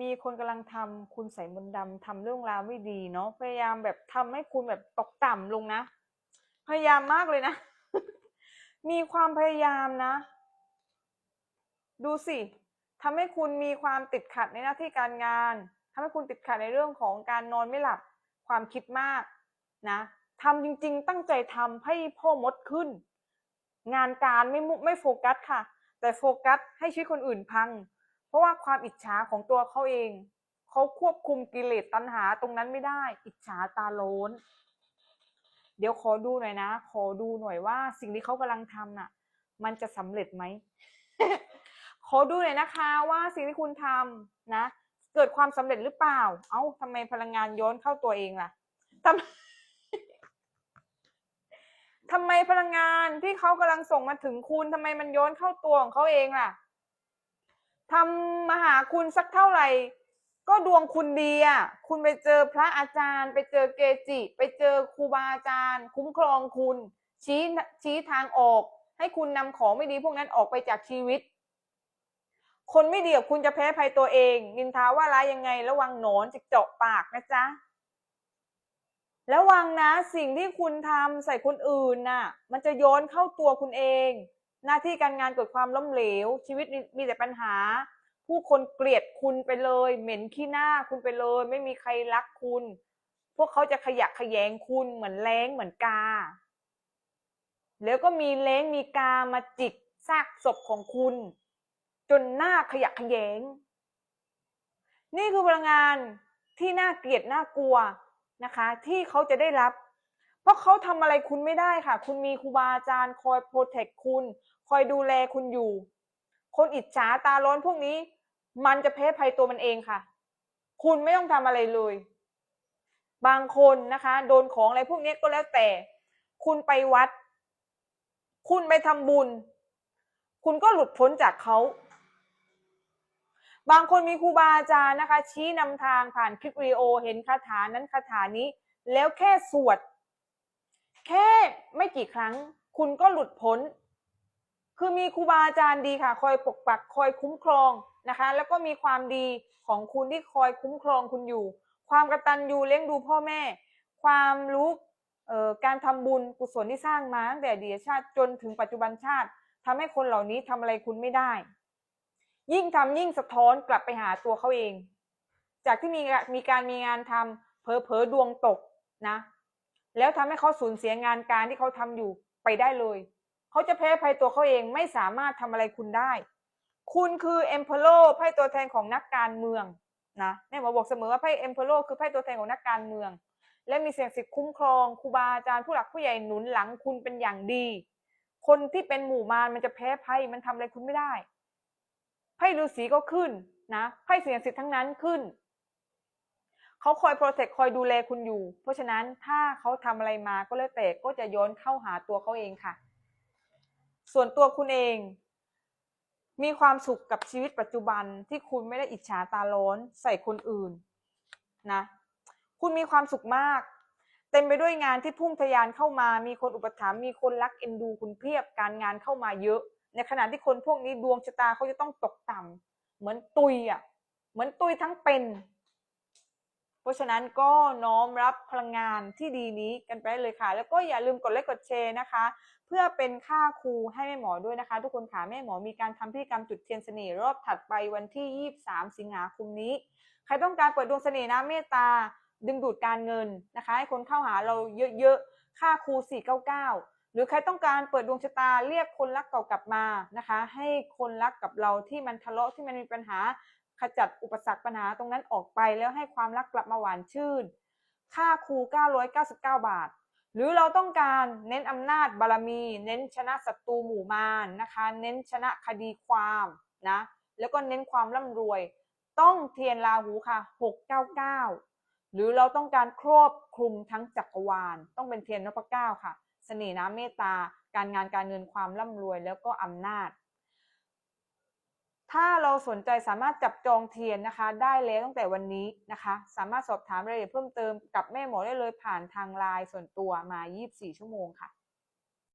มีคนกำลังทำคุณใส่มนต์ดำทำเรื่องราวไม่ดีเนาะพยายามแบบทำให้คุณแบบตกต่ำลงนะ พยายามมากเลยนะ มีความพยายามนะ ดูสิทำให้คุณมีความติดขัดในหน้าที่การงานทำให้คุณติดขัดในเรื่องของการนอนไม่หลับ ความคิดมากนะทำจริง ๆ ตั้งใจทำให้พ่อมดขึ้น งานการไม่มุไม่โฟกัสค่ะ แต่โฟกัสให้ชีวิตคนอื่นพัง ราะว่าความอิจฉาของตัวเขาเองเขาควบคุมกิเลสตัณหาตรงนั้นไม่ได้ อิจฉาตาโลนเดี๋ยวขอดูหน่อยนะ ขอดูหน่อยว่า สิ่งที่เขากำลังทำน่ะ มันจะสำเร็จไหม ขอดูหน่อยนะคะ ว่าสิ่งที่คุณทำนะ เกิดความสำเร็จหรือเปล่า เอ้าทำไมพลังงานย้อนเข้าตัวเองล่ะทำทำไมพลังงานที่เขากำลังส่งมาถึงคุณทำไมมันย้อนเข้าตัวของเขาเองล่ะ ทำมาหาคุณสักเท่าไหร่ ก็ดวงคุณดีอะคุณไปเจอพระอาจารย์ ไปเจอเกจิ ไปเจอครูบาอาจารย์ คุ้มครองคุณ ชี้ชี้ทางออก ให้คุณนำของไม่ดีพวกนั้นออกไปจากชีวิต คนไม่ดีกับคุณจะแพ้ภัยตัวเอง นินทาว่าร้ายยังไง ระวังหนอนจะเจาะปากนะจ๊ะระวังนะสิ่งที่คุณทำใส่คนอื่นน่ะ มันจะโยนเข้าตัวคุณเอง หน้าที่การงานเกิดความล้มเหลว ชีวิตมีแต่ปัญหา ผู้คนเกลียดคุณไปเลย เหม็นขี้หน้าคุณไปเลย ไม่มีใครรักคุณ พวกเขาจะขยะแขยงคุณเหมือนแล้งเหมือนกา แล้วก็มีแล้งมีกามาจิกซากศพของคุณ จนหน้าขยะแขยง นี่คือพลังงานที่น่าเกลียดน่ากลัวนะคะ ที่เขาจะได้รับ เพราะเขาทำอะไรคุณไม่ได้ค่ะ คุณมีครูบาอาจารย์คอยโปรเทคคุณ คอยดูแลคุณอยู่ คนอิจฉาตาร้อนพวกนี้ มันจะแพ้ภัยตัวมันเองค่ะ คุณไม่ต้องทำอะไรเลย บางคนนะคะ โดนของอะไรพวกนี้ก็แล้วแต่ คุณไปวัด คุณไปทำบุญ คุณก็หลุดพ้นจากเขาบางคนมีครูบาอาจารย์นะคะ ชี้นำทางผ่านคลิปวิดีโอเห็นคาถานั้นคาถานี้ แล้วแค่สวด แค่ไม่กี่ครั้ง คุณก็หลุดพ้น คือมีครูบาอาจารย์ดีค่ะ คอยปกปักคอยคุ้มครองนะคะ แล้วก็มีความดีของคุณที่คอยคุ้มครองคุณอยู่ ความกระตัญญูเลี้ยงดูพ่อแม่ ความรู้การทำบุญกุศลที่สร้างมาตั้งแต่อดีตชาติจนถึงปัจจุบันชาติทำให้คนเหล่านี้ทำอะไรคุณไม่ได้ ยิ่งทำยิ่งสะท้อนกลับไปหาตัวเขาเอง จากที่มีมีการมีงานทำเพอเพอๆดวงตกนะ แล้วทำให้เขาสูญเสียงานการที่เขาทำอยู่ไปได้เลย เขาจะแพ้ภัยตัวเขาเองไม่สามารถทำอะไรคุณได้ คุณคือเอ็มเพโลไพ่ตัวแทนของนักการเมืองนะแม่หมอบอกเสมอว่าไพ่เอ็มเพโลคือไพ่ตัวแทนของนักการเมือง และมีเสียงสิทธิ์คุ้มครองครูบาอาจารย์ผู้หลักผู้ใหญ่หนุนหลังคุณเป็นอย่างดี คนที่เป็นหมู่มารมันจะแพ้ภัยมันทำอะไรคุณไม่ได้ไพ่ฤาษีก็ขึ้นนะไพ่เสียงสิทธิ์ทั้งนั้นขึ้น เขาคอยโปรเทคคอยดูแลคุณอยู่ เพราะฉะนั้นถ้าเขาทำอะไรมาก็แล้วแต่ก็จะย้อนเข้าหาตัวเขาเองค่ะ ส่วนตัวคุณเอง มีความสุขกับชีวิตปัจจุบันที่คุณไม่ได้อิจฉาตาร้อนใส่คนอื่นนะ คุณมีความสุขมากเต็มไปด้วยงานที่พุ่งทะยานเข้ามา มีคนอุปถัมภ์ มีคนรักเอ็นดูคุณเพียบ การงานเข้ามาเยอะ ในขณะที่คนพวกนี้ดวงชะตาเขาจะต้องตกต่ำ เหมือนตุยอะ เหมือนตุยทั้งเป็น เพราะฉะนั้นก็น้อมรับพลังงานที่ดีนี้กันไปเลยค่ะ แล้วก็อย่าลืมกดไลค์กดแชร์นะคะ เพื่อเป็นค่าครูให้แม่หมอด้วยนะคะ ทุกคนค่ะแม่หมอมีการทำพิธีกรรมจุดเทียนเสน่ห์รอบถัดไปวันที่ 23 สิงหาคมนี้ ใครต้องการเปิดดวงเสน่ห์นะเมตตาดึงดูดการเงินนะคะ ให้คนเข้าหาเราเยอะๆ ค่าครู 499 หรือใครต้องการเปิดดวงชะตาเรียกคนรักเก่ากลับมานะคะ ให้คนรักกับเราที่มันทะเลาะที่มันมีปัญหา ขจัดอุปสรรคปัญหาตรงนั้นออกไปแล้วให้ความรักกลับมาหวานชื่น ค่าครู 999 บาท หรือเราต้องการเน้นอำนาจบารมี เน้นชนะศัตรูหมู่มารนะคะ เน้นชนะคดีความนะแล้วก็เน้นความร่ำรวย ต้องเทียนราหูค่ะ 699 หรือเราต้องการครอบคลุมทั้งจักรวาล ต้องเป็นเทียนนพเก้าค่ะ เสน่ห์น้ำเมตตา การงานการเงินความร่ำรวยแล้วก็อำนาจ ถ้าเราสนใจสามารถจับจองเทียนนะคะ ได้แล้วตั้งแต่วันนี้นะคะ สามารถสอบถามรายละเอียดเพิ่มเติมกับแม่หมอได้เลยผ่านทางไลน์ส่วนตัวมา 24 ชั่วโมงค่ะ